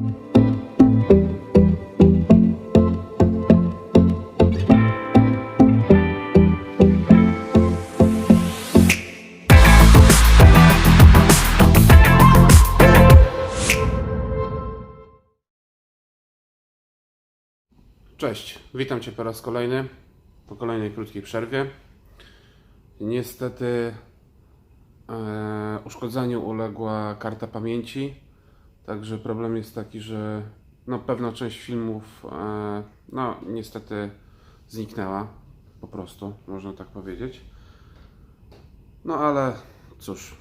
Cześć, witam Cię po raz kolejny po kolejnej krótkiej przerwie. Niestety e, uszkodzeniu uległa karta pamięci, także problem jest taki, że no, pewna część filmów e, no, niestety zniknęła, po prostu, można tak powiedzieć. No ale cóż,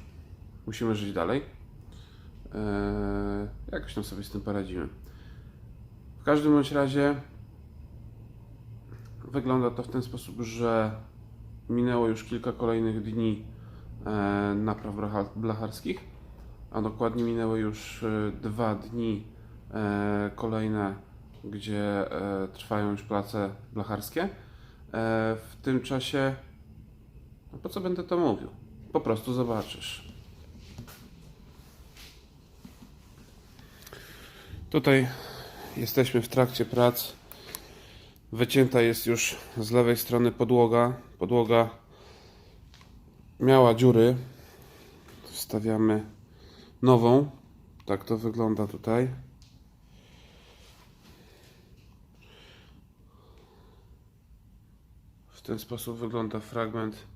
musimy żyć dalej. E, jakoś tam sobie z tym poradzimy. W każdym bądź razie Wygląda to w ten sposób, że minęło już kilka kolejnych dni e, napraw blacha- blacharskich, a dokładnie minęły już e, dwa dni e, kolejne, gdzie e, trwają już prace blacharskie. W tym czasie, no po co będę to mówił? Po prostu zobaczysz. Tutaj jesteśmy w trakcie prac. Wycięta jest już z lewej strony podłoga. Podłoga miała dziury. Wstawiamy nową. Tak to wygląda tutaj. W ten sposób wygląda fragment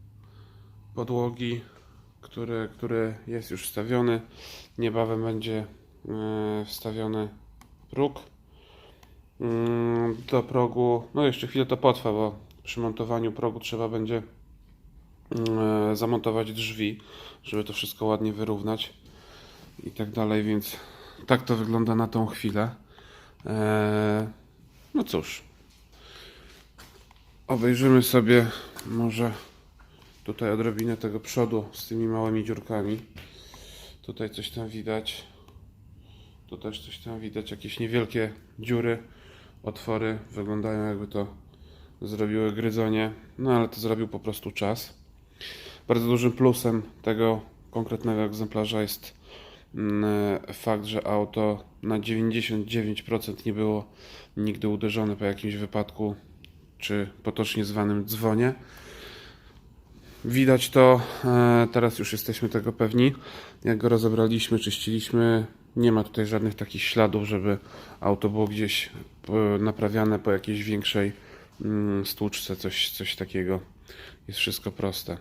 podłogi, który, który jest już wstawiony. Niebawem będzie e, wstawiony próg. Mm, do progu, no jeszcze chwilę to potrwa, bo przy montowaniu progu trzeba będzie mm, e, zamontować drzwi, żeby to wszystko ładnie wyrównać i tak dalej, więc tak to wygląda na tą chwilę. Eee, no cóż, obejrzymy sobie może tutaj odrobinę tego przodu z tymi małymi dziurkami. Tutaj coś tam widać. Tu też coś tam widać, jakieś niewielkie dziury, otwory. Wyglądają jakby to zrobiły gryzonie, no ale to zrobił po prostu czas. Bardzo dużym plusem tego konkretnego egzemplarza jest fakt, że auto na 99% nie było nigdy uderzone po jakimś wypadku, czy potocznie zwanym dzwonie. Widać to, e, teraz już jesteśmy tego pewni. Jak go rozebraliśmy, czyściliśmy, nie ma tutaj żadnych takich śladów, żeby auto było gdzieś po- naprawiane po jakiejś większej mm, stłuczce, coś, coś takiego. Jest wszystko proste.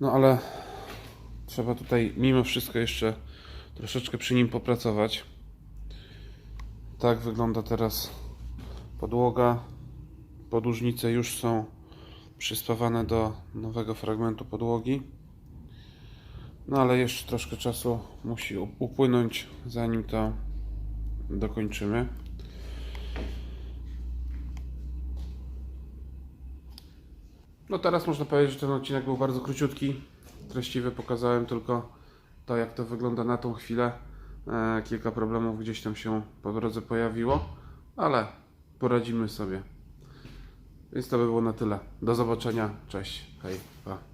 No ale trzeba tutaj mimo wszystko jeszcze troszeczkę przy nim popracować. Tak wygląda teraz podłoga. Podłużnice już są przyspawane do nowego fragmentu podłogi. No ale jeszcze troszkę czasu musi up- upłynąć, zanim to dokończymy. No teraz można powiedzieć, że ten odcinek był bardzo króciutki. Treściwy pokazałem tylko to, jak to wygląda na tą chwilę. E, kilka problemów gdzieś tam się po drodze pojawiło, ale poradzimy sobie. Więc to by było na tyle. Do zobaczenia. Cześć. Hej. Pa.